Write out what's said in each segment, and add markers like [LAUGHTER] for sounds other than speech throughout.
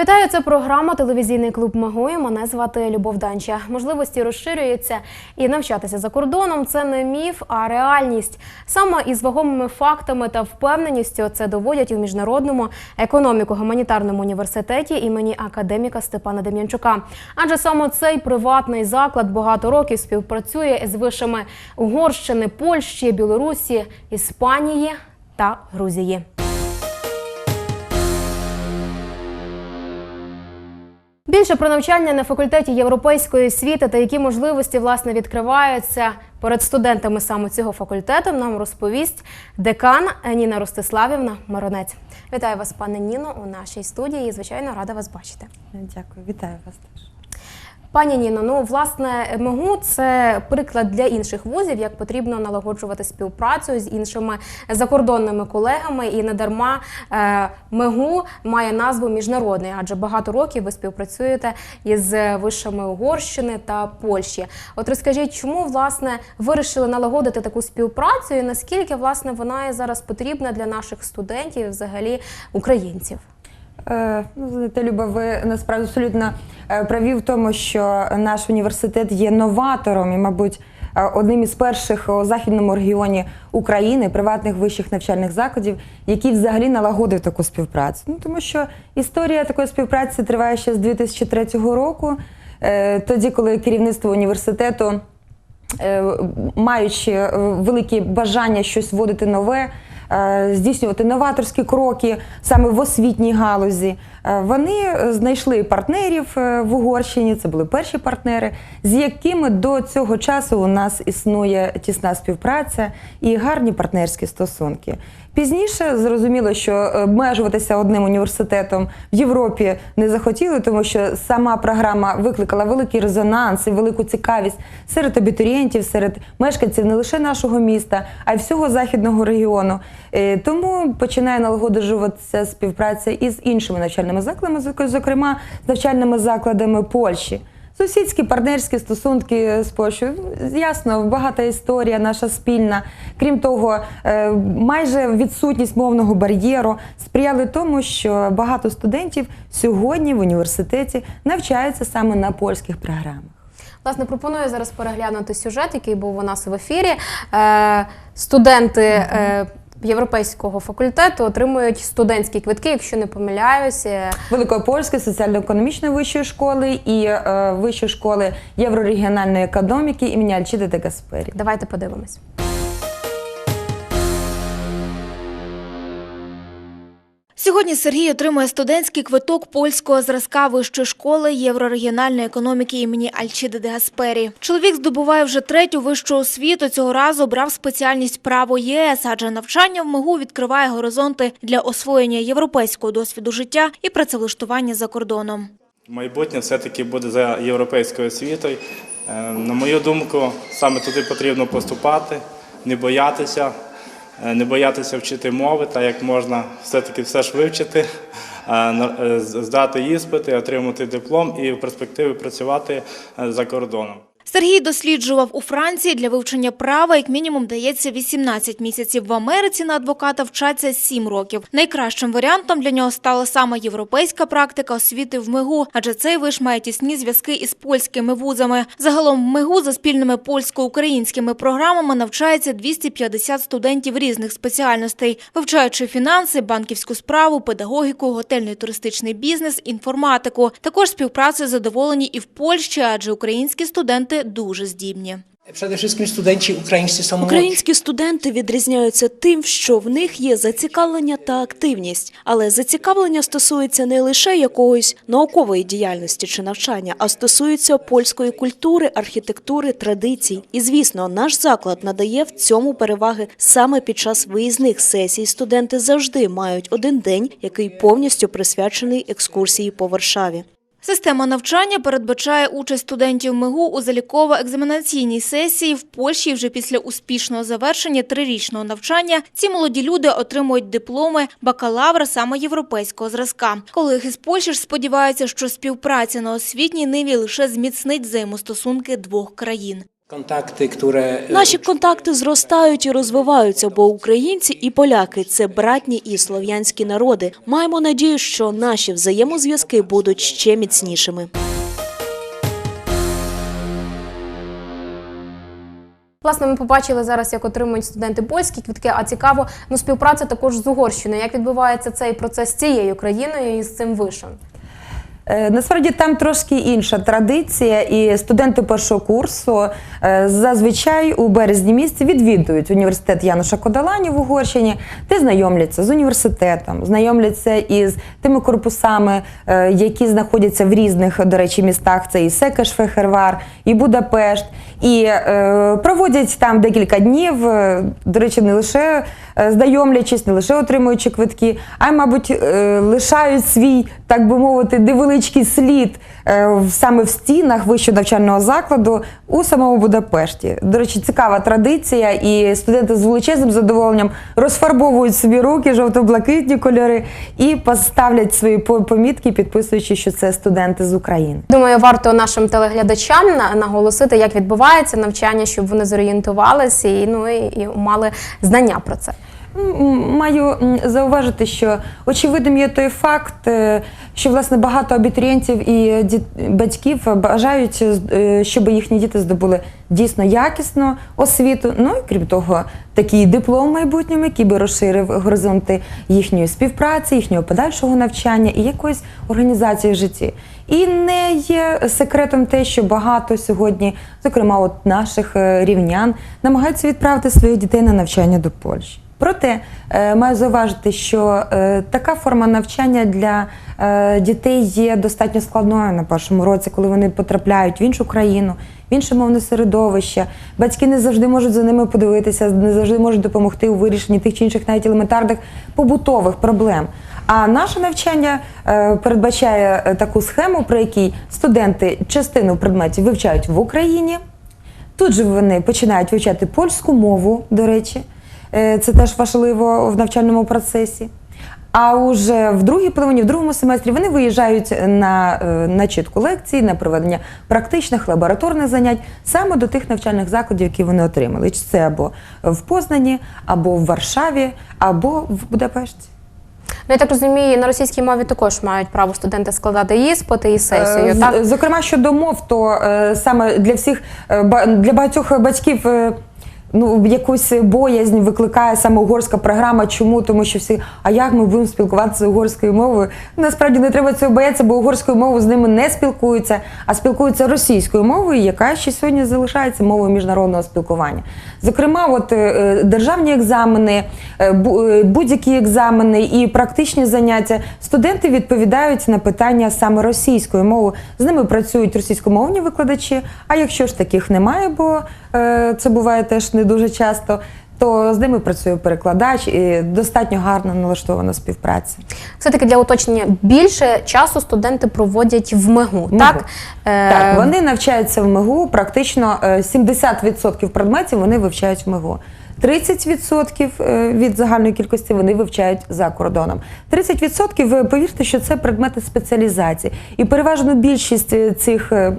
Вітаю, це програма Телевізійний клуб Магої. Мене звати Любов Данча. Можливості розширюються і навчатися за кордоном це не міф, а реальність. Саме із вагомими фактами та впевненістю це доводять у міжнародному економіко-гуманітарному університеті імені академіка Степана Дем'янчука. Адже саме цей приватний заклад багато років співпрацює з вишами Угорщини, Польщі, Білорусі, Іспанії та Грузії. Більше про навчання на факультеті європейської освіти та які можливості власне відкриваються перед студентами саме цього факультету, нам розповість декан Ніна Ростиславівна Маронець. Вітаю вас, пане Ніно, у нашій студії. і, Звичайно, рада вас бачити. Дякую, вітаю вас теж. Пані Ніно, ну власне МГУ це приклад для інших вузів, як потрібно налагоджувати співпрацю з іншими закордонними колегами, і не дарма е, МГУ має назву міжнародний, адже багато років ви співпрацюєте із вишами Угорщини та Польщі. От розкажіть, чому власне вирішили налагодити таку співпрацю, і наскільки власне вона є зараз потрібна для наших студентів, і взагалі українців? Е, Ну, знаєте, Люба, ви насправді абсолютно е, праві в тому, що наш університет є новатором і, мабуть, е, одним із перших у західному регіоні України приватних вищих навчальних закладів, який взагалі налагодив таку співпрацю. Ну тому що історія такої співпраці триває ще з 2003 року, тоді, коли керівництво університету. маючи велике бажання щось вводити нове, здійснювати новаторські кроки саме в освітній галузі. Е, Вони знайшли партнерів е, в Угорщині, це були перші партнери, з якими до цього часу у нас існує тісна співпраця і гарні партнерські стосунки. Пізніше зрозуміло, що обмежуватися одним університетом в Європі не захотіли, тому що сама програма викликала великий резонанс і велику цікавість серед абітурієнтів, серед мешканців не лише нашого міста, а й всього західного регіону. Е, Тому починає налагоджуватися співпраця із іншими навчальними закладами, зокрема з навчальними закладами Польщі. Сусідські партнерські стосунки з Польщею. Ясно, багата історія наша спільна. Крім того, е, майже відсутність мовного бар'єру сприяли тому, що багато студентів сьогодні в університеті навчаються саме на польських програмах. Власне, пропоную зараз переглянути сюжет, який був у нас в ефірі. Е, студенти е, європейського факультету отримують студентські квитки, якщо не помиляюся. Великопольської соціально-економічної вищої школи і е, вищої школи єврорегіональної економіки імені Альчіди де Гаспері. Давайте подивимось. Сьогодні Сергій отримує студентський квиток польського зразка вищої школи єврорегіональної економіки імені Альчіди де Гаспері. Чоловік здобуває вже третю вищу освіту. Цього разу обрав спеціальність право ЄС, адже навчання в МИГУ відкриває горизонти для освоєння європейського досвіду життя і працевлаштування за кордоном. Майбутнє все-таки буде за європейською освітою. Е, На мою думку, саме туди потрібно поступати, не боятися, не боятися вчити мови, так як можна все-таки все ж вивчити, е, е, здати іспити, отримати диплом і в перспективі працювати е, за кордоном. Сергій досліджував у Франції для вивчення права, як мінімум дається 18 місяців. В Америці на адвоката вчаться 7 років. Найкращим варіантом для нього стала саме європейська практика освіти в МИГУ, адже цей виш має тісні зв'язки із польськими вузами. Загалом в МИГУ за спільними польсько-українськими програмами навчається 250 студентів різних спеціальностей, вивчаючи фінанси, банківську справу, педагогіку, готельний туристичний бізнес, інформатику. Також співпрацею задоволені і в Польщі, адже українські студенти дуже здібні. Українські студенти відрізняються тим, що в них є зацікавлення та активність, але зацікавлення стосується не лише якогось наукової діяльності чи навчання, а стосується польської культури, архітектури, традицій. І звісно, наш заклад надає в цьому переваги саме під час виїзних сесій. Студенти завжди мають один день, який повністю присвячений екскурсії по Варшаві. Система навчання передбачає участь студентів МИГУ у заліково-екзаменаційній сесії в Польщі. Вже після успішного завершення трирічного навчання ці молоді люди отримують дипломи бакалавра саме європейського зразка. Колеги із Польщі ж сподіваються, що співпраця на освітній ниві лише зміцнить взаємостосунки двох країн. Kontakty, które Наші контакти зростають і розвиваються, бо українці і поляки це братні і слов'янські народи. Маємо надію, що наші взаємозв'язки будуть ще міцнішими. Власне, ми побачили зараз, як отримують студенти польські квітки. А цікаво, ну співпраця також з Угорщиною. Як відбувається цей процес з цією країною і з цим вишем? Е, Насправді там трошки інша традиція, і студенти першого курсу е, зазвичай у березні місяці відвідують університет Януша Кодалані в Угорщині, де знайомляться з університетом, знайомляться із тими корпусами, е, які знаходяться в різних, до речі, містах. Це і Секеш-Фехервар, і Будапешт, і проводять там декілька днів. До речі, не лише знайомлячись, не лише отримуючи квитки, а й, мабуть, е, лишають свій, так би мовити, невеличкий слід е, саме в стінах вищого навчального закладу у самому Будапешті. До речі, цікава традиція, і студенти з величезним задоволенням розфарбовують собі руки, жовто-блакитні кольори, і поставлять свої по- помітки, підписуючи, що це студенти з України. Думаю, варто нашим телеглядачам на- наголосити, як відбувається навчання, щоб вони зорієнтувалися і ну і, і мали знання про це. М, Маю зауважити, що очевидним є той факт, е, що власне багато абітурієнтів і батьків бажають, е, щоб їхні діти здобули дійсно якісну освіту. Ну і крім того, такий диплом майбутньому, який би розширив горизонти їхньої співпраці, їхнього подальшого навчання і якоїсь організації в житті. І не є секретом те, що багато сьогодні, зокрема, от наших е, рівнян, намагаються відправити своїх дітей на навчання до Польщі. Проте е, маю зауважити, що е, така форма навчання для е, дітей є достатньо складною на першому році, коли вони потрапляють в іншу країну, в інше мовне середовище. Батьки не завжди можуть за ними подивитися, не завжди можуть допомогти у вирішенні тих чи інших навіть елементарних побутових проблем. А наше навчання передбачає таку схему, при якій студенти частину предметів вивчають в Україні. Тут же вони починають вивчати польську мову, до речі, це теж важливо в навчальному процесі. А уже в другій половині, в другому семестрі вони виїжджають на, е, на чітку лекцій, на проведення практичних лабораторних занять саме до тих навчальних закладів, які вони отримали. Чи це або в Познані, або в Варшаві, або в Будапешті. Ну я так розумію, на російській мові також мають право студенти складати іспити і сесію. Е, з- Так Зокрема, щодо мов, то е, саме для всіх е, для багатьох батьків. Ну, якусь боязнь викликає саме угорська програма. Чому? Тому що всі, а як ми будемо спілкуватися угорською мовою? Насправді не треба цього боятися, бо угорською мовою з ними не спілкуються, а спілкуються російською мовою, яка ще сьогодні залишається мовою міжнародного спілкування. Зокрема, от е, е, державні екзамени, е, бу- будь-які екзамени і практичні заняття студенти відповідають на питання саме російською мовою. З ними працюють російськомовні викладачі. А якщо ж таких немає, бо це буває теж не дуже часто. То з ними працює перекладач і достатньо гарно налаштована співпраця. все-таки для уточнення більше часу студенти проводять в МИГУ. МИГУ. Так, Е, Так, вони навчаються в МИГУ, практично е, 70% предметів вони вивчають в МИГУ. 30% е, від загальної кількості вони вивчають за кордоном. 30% ви повірте, що це предмети спеціалізації. І переважно більшість е, цих е,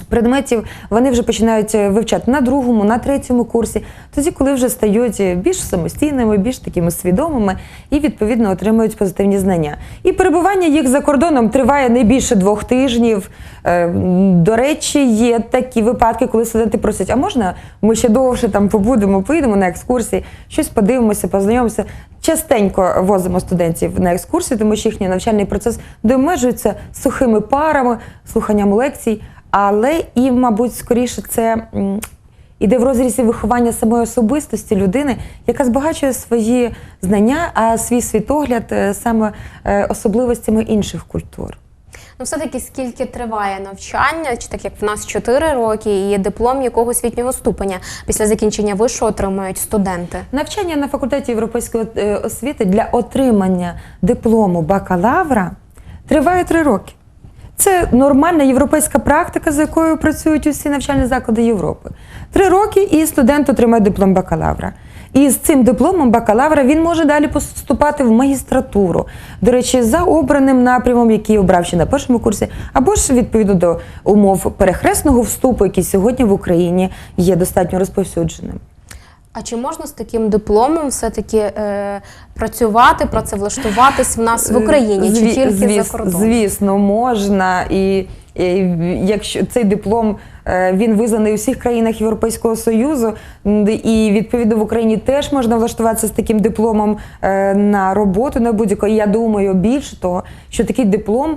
предметів вони вже починають е, вивчати на другому, на третьому курсі, тоді, коли вже стають е, більш самостійними, більш такими свідомими і відповідно отримують позитивні знання. І перебування їх за кордоном триває не більше двох тижнів. Е, До речі, є такі випадки, коли студенти просять, а можна ми ще довше там побудемо, поїдемо на екскурсії, щось подивимося, познайомимося. Частенько возимо студентів на екскурсії, тому що їхній навчальний процес домежується сухими парами, слуханням лекцій. Але і, мабуть, скоріше це м, іде в розрізі виховання самої особистості людини, яка збагачує свої знання, а свій світогляд е, саме е, особливостями інших культур. Ну, все-таки скільки триває навчання, чи так як в нас 4 роки, і диплом якого освітнього ступеня після закінчення вишого отримують студенти. Навчання на факультеті європейської е, освіти для отримання диплому бакалавра триває три роки. Це нормальна європейська практика, за якою працюють усі навчальні заклади Європи. Три роки і студент отримає диплом бакалавра. І з цим дипломом бакалавра він може далі поступати в магістратуру. До речі, за обраним напрямом, який обрав ще на першому курсі, або ж відповідно до умов перехресного вступу, який сьогодні в Україні є достатньо розповсюдженим. А чи можна з таким дипломом все-таки е, працювати, працевлаштуватись в нас в Україні, чи тільки звіс- за кордоном? Звісно, можна. І, і якщо цей диплом е, він визнаний у всіх країнах Європейського Союзу, і відповідно в Україні теж можна влаштуватися з таким дипломом е, на роботу на будь-яку. Я думаю, більше того, що такий диплом.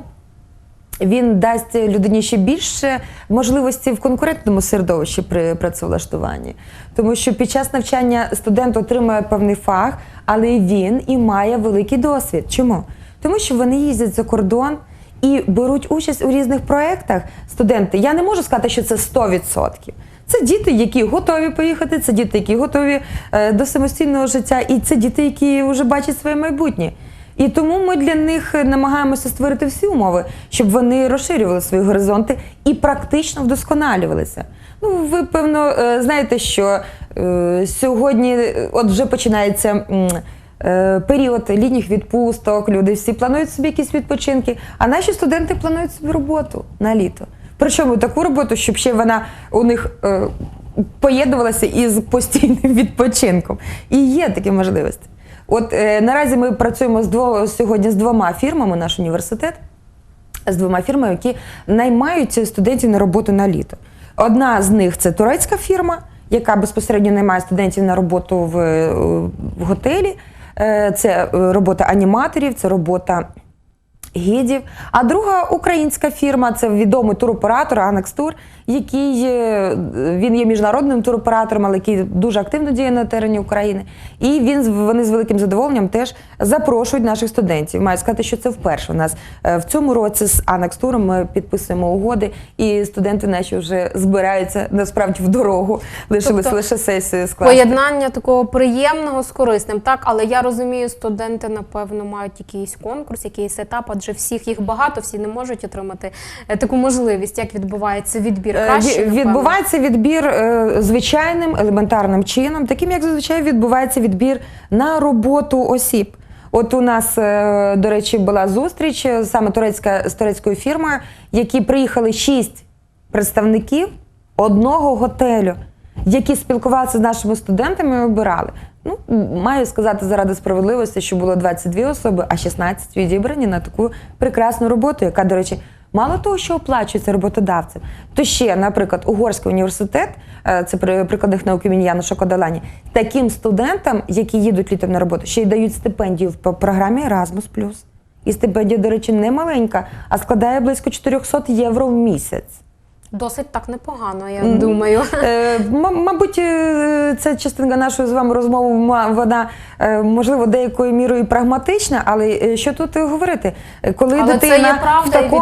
Він дасть людині ще більше можливості в конкурентному середовищі при працевлаштуванні, тому що під час навчання студент отримує певний фах, але він і має великий досвід. Чому? Тому що вони їздять за кордон і беруть участь у різних проєктах. Студенти, я не можу сказати, що це 100%. Це діти, які готові поїхати, це діти, які готові е, до самостійного життя, і це діти, які вже бачать своє майбутнє. І тому ми для них намагаємося створити всі умови, щоб вони розширювали свої горизонти і практично вдосконалювалися. Ну, ви певно е, знаєте, що е, сьогодні, е, от вже починається. е, Період літніх відпусток, люди всі планують собі якісь відпочинки, а наші студенти планують собі роботу на літо. Причому таку роботу, щоб ще вона у них е, поєднувалася із постійним [LAUGHS] відпочинком. І є такі можливості. От е, наразі ми працюємо з дво, сьогодні з двома фірмами, наш університет, з двома фірмами, які наймають студентів на роботу на літо. Одна з них це турецька фірма, яка безпосередньо наймає студентів на роботу в, е, в готелі. Е, Це е, робота аніматорів, це робота гідів. А друга українська фірма це відомий туроператор Анекс Тур, який він є міжнародним туроператором, але який дуже активно діє на терені України. І він вони з великим задоволенням теж запрошують наших студентів. Маю сказати, що це вперше. У нас е, в цьому році з Анекс Туром ми підписуємо угоди, і студенти наші вже збираються насправді в дорогу. Лишилось Тобто лише сесію скласти. Поєднання такого приємного з корисним, так але я розумію, студенти напевно мають якийсь конкурс, якийсь етап, адже всіх їх багато, всі не можуть отримати е, таку можливість. Як відбувається відбір? Краще? Відбувається відбір е, звичайним елементарним чином, таким як зазвичай відбувається відбір на роботу осіб. От у нас, е, до речі, була зустріч саме турецька з турецькою фірмою, які приїхали шість представників одного готелю, які спілкувалися з нашими студентами і обирали. Ну, маю сказати заради справедливості, що було 22 особи, а 16 відібрані на таку прекрасну роботу, яка, до речі, мало того, що оплачується роботодавцем, то ще, наприклад, Угорський університет, е, це при прикладних наук імені Яна Шокодаляні, таким студентам, які їдуть літом на роботу, ще й дають стипендію по програмі Erasmus+. І стипендія, до речі, не маленька, а складає близько 400 євро в місяць. Досить так непогано, я думаю. Е, м- Мабуть, е, ця частинка нашої з вами розмови, вона е, можливо деякою мірою прагматична, але е, що тут говорити? Коли Але дитина в такому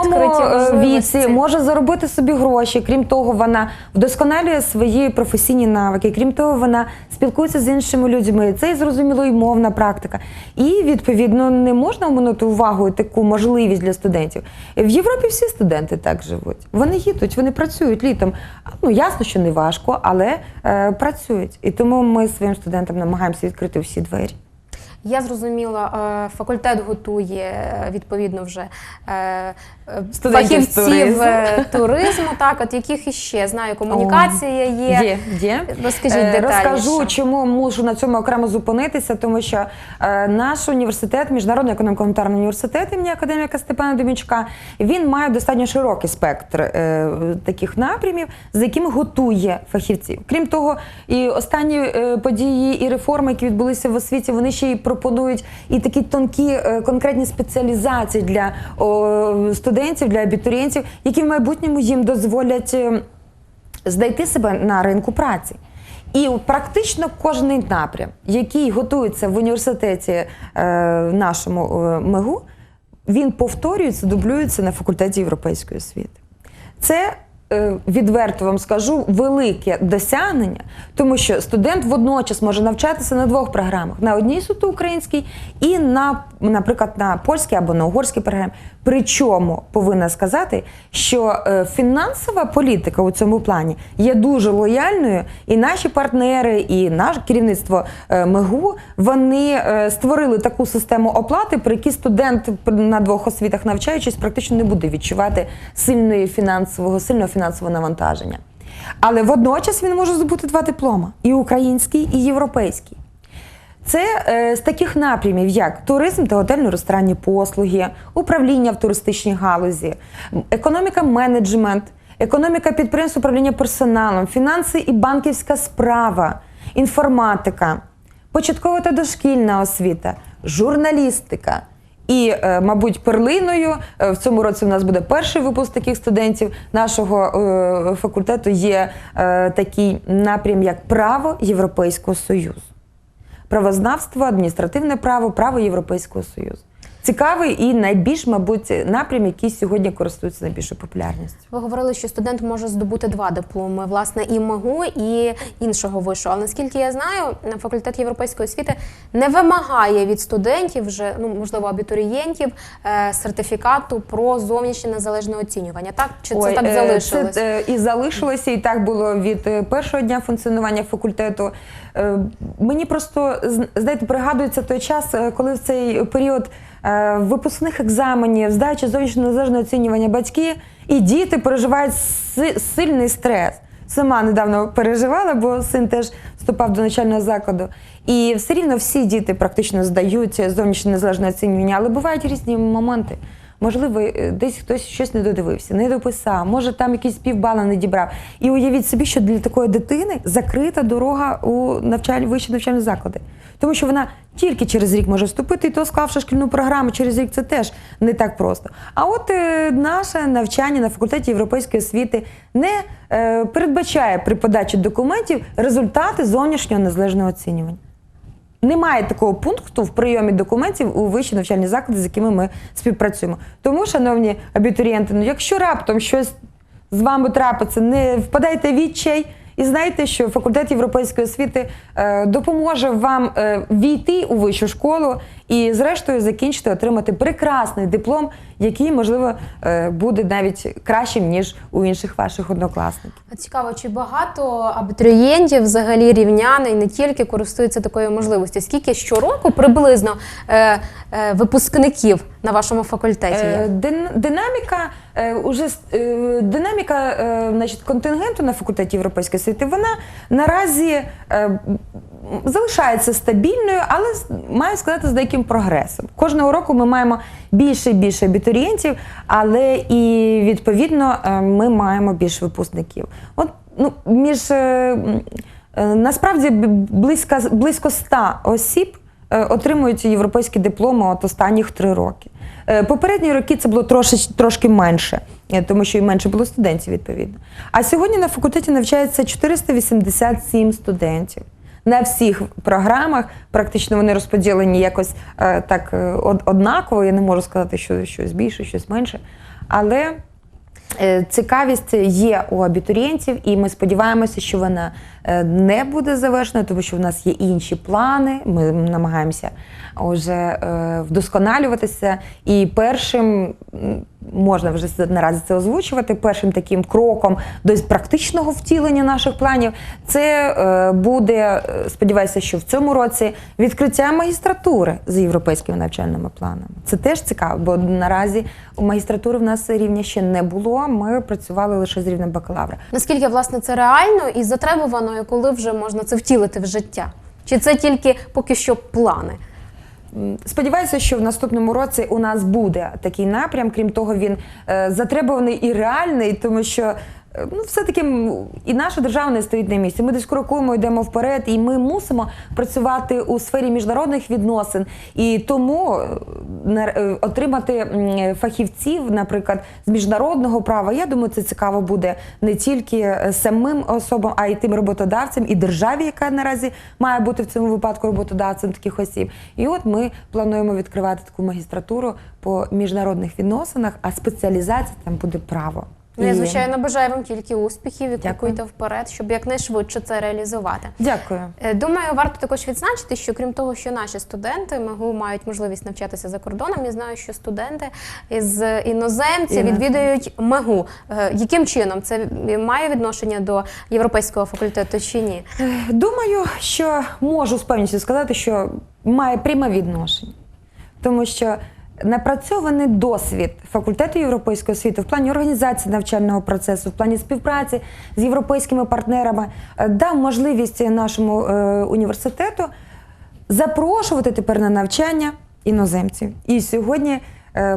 віці може заробити собі гроші, крім того, вона вдосконалює свої професійні навики, крім того, вона спілкується з іншими людьми. Це і зрозуміло і мовна практика. І відповідно не можна оминути увагою таку можливість для студентів. В Європі всі студенти так живуть. Вони їдуть, вони працюють літом. Ну ясно, що не важко, але е, працюють. І тому ми своїм студентам намагаємося відкрити всі двері. Я зрозуміла, е, факультет готує е, відповідно вже е, Студентів фахівців туризму. туризму. Так, от яких іще знаю, комунікація є. Є, є. Розкажіть Е, детальніше. Розкажу, чому мушу на цьому окремо зупинитися, тому що наш університет, Міжнародний економіко-гуманітарний університет імені академіка Степана Демічка, він має достатньо широкий спектр таких напрямів, з якими готує фахівців. Крім того, і останні події і реформи, які відбулися в освіті, вони ще й пропонують і такі тонкі е, конкретні спеціалізації для студентів, для абітурієнтів, які в майбутньому їм дозволять. е, знайти себе на ринку праці. І практично кожний напрям, який готується в університеті е, нашому МИГУ, він повторюється, дублюється на факультеті європейської освіти. Це відверто вам скажу, велике досягнення, тому що студент водночас може навчатися на двох програмах: на одній суто українській і на, наприклад, на польській або на угорській програмі. Причому повинна сказати, що е, фінансова політика у цьому плані є дуже лояльною, і наші партнери, і наше керівництво е, МЕГУ вони е, створили таку систему оплати, при якій студент на двох освітах навчаючись, практично не буде відчувати сильної фінансового, сильного фінансового навантаження. Але водночас він може здобути два диплома: і український, і європейський. Це е, з таких напрямів, як туризм та готельно-ресторанні послуги, управління в туристичній галузі, економіка менеджмент, економіка підприємств управління персоналом, фінанси і банківська справа, інформатика, початкова та дошкільна освіта, журналістика. І, е, мабуть, перлиною е, в цьому році у нас буде перший випуск таких студентів нашого е, факультету. Є такий напрям, як право Європейського Союзу правознавство, адміністративне право, право Європейського Союзу. Цікавий і найбільш, мабуть, напрям, який сьогодні користується найбільшою популярністю. Ви говорили, що студент може здобути два дипломи, власне, і МИГУ, і іншого вишу. Але наскільки я знаю, факультет європейської освіти не вимагає від студентів, вже ну можливо абітурієнтів, е, сертифікату про зовнішнє незалежне оцінювання. Так чи це Ой, так е, залишилось? Це е, і залишилося, і так було від першого дня функціонування факультету. Мені просто знаєте, пригадується той час, коли в цей період випускних екзаменів, здачі зовнішнього незалежного оцінювання батьки і діти переживають сильний стрес. Сама недавно переживала, бо син теж вступав до навчального закладу. І все рівно всі діти практично здають зовнішнє незалежне оцінювання, але бувають різні моменти. Можливо, е, десь хтось щось не додивився, не дописав, може там якісь півбала не дібрав. І уявіть собі, що для такої дитини закрита дорога у навчальні вищі навчальні заклади. Тому що вона тільки через рік може вступити, і то склавши шкільну програму, через рік це теж не так просто. А от е, наше навчання на факультеті європейської освіти не е, передбачає при подачі документів результати зовнішнього незалежного оцінювання. Немає такого пункту в прийомі документів у вищі навчальні заклади, з якими ми співпрацюємо. Тому, шановні абітурієнти, ну якщо раптом щось з вами трапиться, не впадайте відчай і знайте, що факультет європейської освіти е, допоможе вам е, війти у вищу школу і, зрештою, закінчити, отримати прекрасний диплом, який, можливо, е, буде навіть кращим, ніж у інших ваших однокласників. Цікаво, чи багато абітурієнтів, взагалі рівняни і не тільки користуються такою можливістю? Скільки щороку приблизно випускників на вашому факультеті Е, є? дин- Динаміка е, уже е, динаміка значить, контингенту на факультеті європейської освіти, вона наразі залишається стабільною, але маю сказати з деяким прогресом. Кожного року ми маємо більше і більше абітурієнтів, але і відповідно ми маємо більше випускників. От ну, між насправді близько, близько 100 осіб отримують європейські дипломи от останніх три роки. Е, Попередні роки це було трошки, трошки менше, е, тому що і менше було студентів відповідно. А сьогодні на факультеті навчається 487 студентів. На всіх програмах практично вони розподілені якось е, так е, однаково. Я не можу сказати, що щось більше, щось менше. Але Е, Цікавість є у абітурієнтів, і ми сподіваємося, що вона е, не буде завершена, тому що в нас є інші плани. Ми намагаємося вже е, вдосконалюватися. І першим можна вже наразі це озвучувати. Першим таким кроком до практичного втілення наших планів це е, буде, е, сподіваюся, що в цьому році відкриття магістратури з європейськими навчальними планами. Це теж цікаво, бо наразі у магістратури в нас рівня ще не було. Ми працювали лише з рівнем бакалавра. Наскільки власне це реально і затребувано, і коли вже можна це втілити в життя? Чи це тільки поки що плани? Сподіваюся, що в наступному році у нас буде такий напрям. Крім того, він е, затребуваний і реальний, тому що ну, все-таки і наша держава не стоїть на місці. Ми десь крокуємо, йдемо вперед, і ми мусимо працювати у сфері міжнародних відносин. І тому е, е, отримати фахівців, наприклад, з міжнародного права. Я думаю, це цікаво буде не тільки е, самим особам, а й тим роботодавцям і державі, яка наразі має бути в цьому випадку роботодавцем таких осіб. І от ми плануємо відкривати таку магістратуру по міжнародних відносинах, а спеціалізація там буде право. Ну, я звичайно бажаю вам тільки успіхів і Дякую. крокуйте вперед, щоб якнайшвидше це реалізувати. Дякую. Е, Думаю, варто також відзначити, що крім того, що наші студенти МГУ мають можливість навчатися за кордоном, я знаю, що студенти з іноземців Іноземці. відвідують МГУ. Е, Яким чином це має відношення до європейського факультету чи ні? Думаю, що можу з певністю сказати, що має пряме відношення, тому що напрацьований досвід факультету європейської освіти в плані організації навчального процесу, в плані співпраці з європейськими партнерами е, дав можливість нашому е, університету запрошувати тепер на навчання іноземців. І сьогодні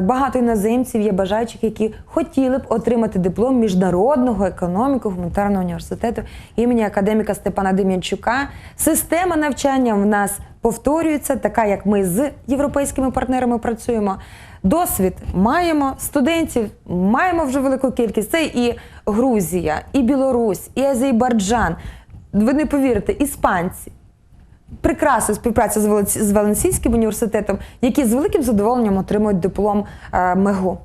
багато іноземців є бажаючих, які хотіли б отримати диплом міжнародного економіко-гуманітарного університету імені академіка Степана Дем'янчука. Система навчання в нас повторюється, така як ми з європейськими партнерами працюємо. Досвід маємо, студентів маємо вже велику кількість. Це і Грузія, і Білорусь, і Азербайджан. Ви не повірите, іспанці прекрасна співпраця з Валенсійським університетом, які з великим задоволенням отримують диплом е, МЕГУ.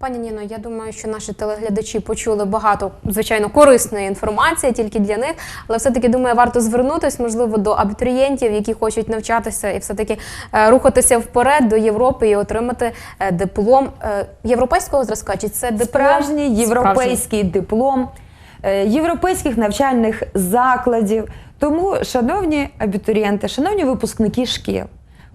Пані Ніно, я думаю, що наші телеглядачі почули багато, звичайно, корисної інформації тільки для них, але все-таки думаю, варто звернутися, можливо, до абітурієнтів, які хочуть навчатися і все-таки е, рухатися вперед до Європи і отримати е, диплом європейського зразка. Чи це диплом Справжній європейський диплом е, європейських навчальних закладів. Тому, шановні абітурієнти, шановні випускники шкіл,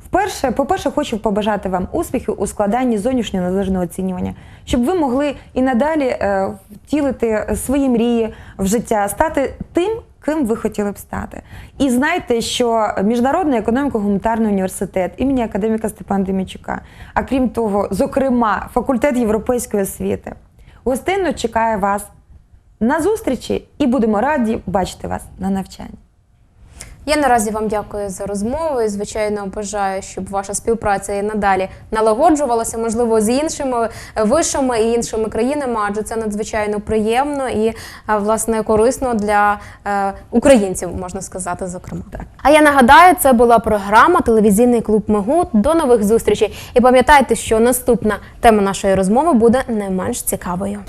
вперше, по-перше, хочу побажати вам успіхів у складанні зовнішнього незалежного оцінювання, щоб ви могли і надалі е, втілити свої мрії в життя, стати тим, ким ви хотіли б стати. І знайте, що Міжнародний економіко-гуманітарний університет імені академіка Степана Демічука, а крім того, зокрема, факультет європейської освіти, гостинно чекає вас на зустрічі і будемо раді бачити вас на навчанні. Я наразі вам дякую за розмову і, звичайно, бажаю, щоб ваша співпраця і надалі налагоджувалася, можливо, з іншими вишами і іншими країнами, адже це надзвичайно приємно і, е, власне, корисно для е, українців, можна сказати, зокрема. А я нагадаю, це була програма Телевізійний клуб Мегут. До нових зустрічей. І пам'ятайте, що наступна тема нашої розмови буде не менш цікавою.